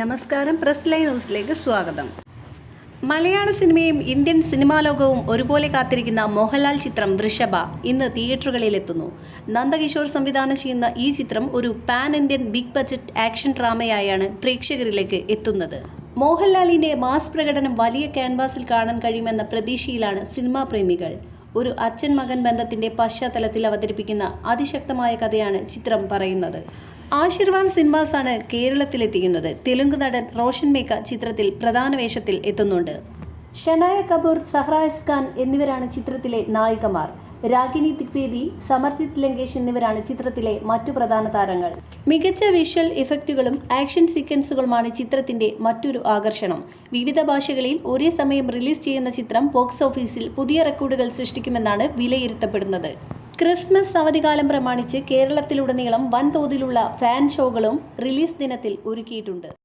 നമസ്കാരം. Press line ന്യൂസിലേക്ക് സ്വാഗതം. മലയാള സിനിമയും ഇന്ത്യൻ സിനിമാ ലോകവും ഒരുപോലെ കാത്തിരിക്കുന്ന മോഹൻലാൽ ചിത്രം ദൃഷഭ ഇന്ന് തിയേറ്ററുകളിൽ എത്തുന്നു. നന്ദകിഷോർ സംവിധാനം ചെയ്യുന്ന ഈ ചിത്രം ഒരു pan Indian big budget action ഡ്രാമയായാണ് പ്രേക്ഷകരിലേക്ക് എത്തുന്നത്. മോഹൻലാലിന്റെ മാസ് പ്രകടനം വലിയ ക്യാൻവാസിൽ കാണാൻ കഴിയുമെന്ന പ്രതീക്ഷയിലാണ് സിനിമാ പ്രേമികൾ. ഒരു അച്ഛൻ മകൻ ബന്ധത്തിന്റെ പശ്ചാത്തലത്തിൽ അവതരിപ്പിക്കുന്ന അതിശക്തമായ കഥയാണ് ചിത്രം പറയുന്നത്. ആശീർവാദ് സിനിമാസ് ആണ് കേരളത്തിലെത്തിക്കുന്നത്. തെലുങ്ക് നടൻ റോഷൻ മേക്ക ചിത്രത്തിൽ പ്രധാന വേഷത്തിൽ എത്തുന്നുണ്ട്. ഷനായ കപൂർ സഹ്റായസ് ഖാൻ എന്നിവരാണ് ചിത്രത്തിലെ നായികമാർ. രാഗിണി ദിഗ്വേദി സമർജിത് ലങ്കേഷ് എന്നിവരാണ് ചിത്രത്തിലെ മറ്റു പ്രധാന താരങ്ങൾ. മികച്ച വിഷ്വൽ ഇഫക്റ്റുകളും ആക്ഷൻ സീക്വൻസുകളുമാണ് ചിത്രത്തിന്റെ മറ്റൊരു ആകർഷണം. വിവിധ ഭാഷകളിൽ ഒരേ സമയം റിലീസ് ചെയ്യുന്ന ചിത്രം ബോക്സ് ഓഫീസിൽ പുതിയ റെക്കോർഡുകൾ സൃഷ്ടിക്കുമെന്നാണ് വിലയിരുത്തപ്പെടുന്നത്. ക്രിസ്മസ് അവധികാലം പ്രമാണിച്ച് കേരളത്തിലുടനീളം വൻതോതിലുള്ള ഫാൻ ഷോകളും റിലീസ് ദിനത്തിൽ ഒരുക്കിയിട്ടുണ്ട്.